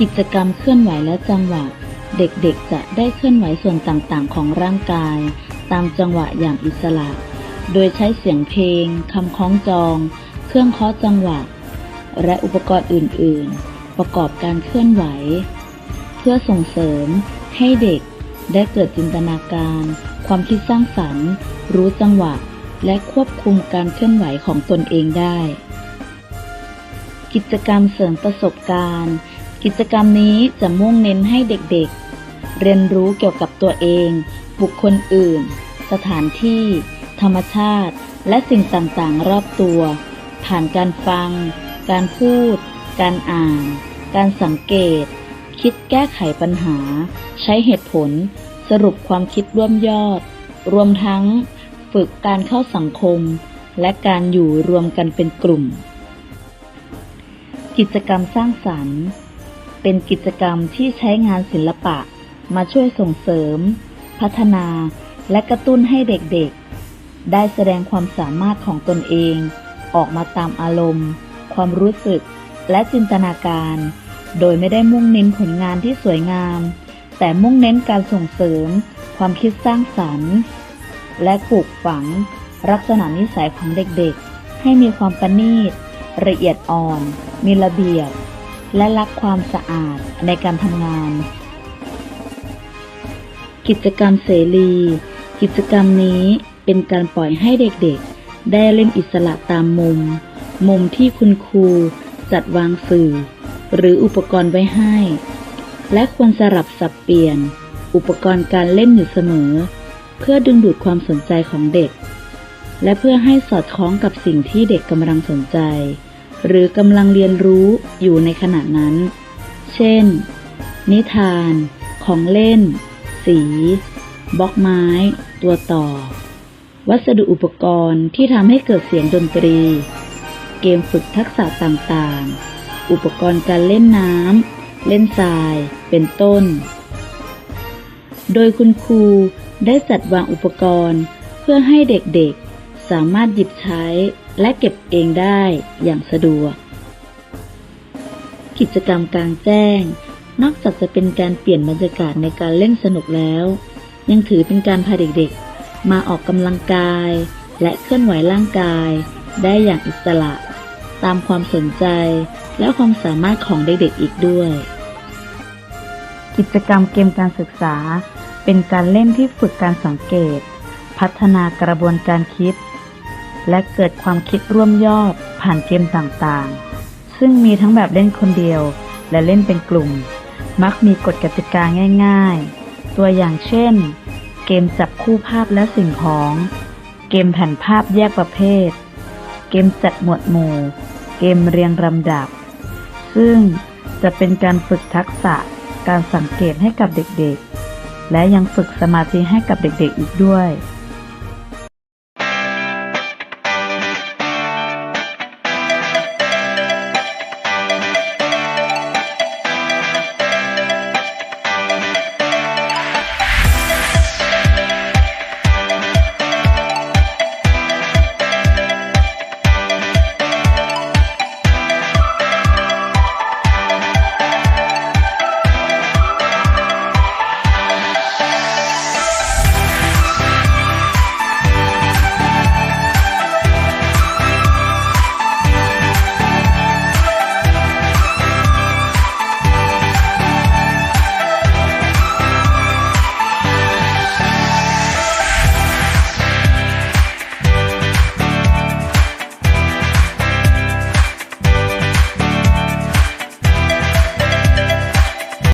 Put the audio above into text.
กิจกรรมเคลื่อนไหวและจังหวะ เด็กๆจะได้เคลื่อนไหวส่วนต่างๆ ของร่างกาย ตามจังหวะอย่างอิสระ โดยใช้เสียงเพลงคำคล้องจอง เครื่องเคาะจังหวะ และอุปกรณ์อื่นๆ ประกอบการเคลื่อนไหว เพื่อส่งเสริมให้เด็กได้เกิดจินตนาการ ความคิดสร้างสรรค์ รู้จังหวะ และควบคุมการเคลื่อนไหวของตนเองได้ กิจกรรมเสริมประสบการณ์ กิจกรรมนี้จะมุ่งเน้นให้เด็กๆ เรียนรู้เกี่ยวกับตัวเอง บุคคลอื่น สถานที่ ธรรมชาติ และสิ่งต่างๆ รอบตัว ผ่านการฟัง การพูด การอ่าน การสังเกต คิดแก้ไขปัญหา ใช้เหตุผล สรุปความคิดร่วมยอด รวมทั้งฝึกการเข้าสังคม และการอยู่รวมกันเป็นกลุ่ม กิจกรรมสร้างสรรค์ เป็นกิจกรรมที่ใช้งานศิลปะ มาช่วยส่งเสริม พัฒนาและกระตุ้นให้เด็กๆ ได้แสดงความสามารถของตนเอง ออกมาตามอารมณ์ ความรู้สึก และจินตนาการ โดยไม่ได้มุ่งเน้นผลงานที่สวยงาม แต่มุ่งเน้นการส่งเสริม ความคิดสร้างสรรค์ และปลูกฝัง ลักษณะนิสัยของเด็กๆ ให้มีความประณีตละเอียดอ่อน มีระเบียบ และรักความสะอาดในการทำงาน กิจกรรมเสรี กิจกรรมนี้เป็นการปล่อยให้เด็กๆ ได้เล่นอิสระตามมุม มุมที่คุณครูจัดวางสื่อ หรืออุปกรณ์ไว้ให้ และควรสลับสับเปลี่ยน อุปกรณ์การเล่นอยู่เสมอ เพื่อดึงดูดความสนใจของเด็ก และเพื่อให้สอดคล้องกับสิ่งที่เด็กกำลังสนใจ หรือกำลังเรียนรู้อยู่ในขณะนั้น เช่น นิทาน ของเล่น สีบล็อกไม้ ตัวต่อ วัสดุอุปกรณ์ที่ทำให้เกิดเสียงดนตรี เกมฝึกทักษะต่างๆ อุปกรณ์การเล่นน้ำ เล่นทราย เป็นต้น โดยคุณครูได้จัดวางอุปกรณ์เพื่อให้เด็กๆ สามารถหยิบใช้และเก็บเองได้อย่างสะดวก กิจกรรมกลางแจ้ง นอกจากจะเป็นการเปลี่ยนบรรยากาศในการเล่นสนุกแล้ว ยังถือเป็นการพาเด็กๆ มาออกกำลังกาย และเคลื่อนไหวร่างกาย ได้อย่างอิสระ ตามความสนใจและความสามารถของเด็กๆอีกด้วย กิจกรรมเกมการศึกษา เป็นการเล่นที่ฝึกการสังเกต พัฒนากระบวนการคิด และเกิดความคิดร่วมยอดผ่านเกมต่างๆ ซึ่งมีทั้งแบบเล่นคนเดียว และเล่นเป็นกลุ่ม มักมีกฎกติกาง่ายๆ ตัวอย่างเช่น เกมจับคู่ภาพและสิ่งของ เกมแผ่นภาพแยกประเภท เกมจัดหมวดหมู่ เกมเรียงลำดับ ซึ่งจะเป็นการฝึกทักษะการสังเกตให้กับเด็กๆ และยังฝึกสมาธิให้กับเด็กๆอีกด้วย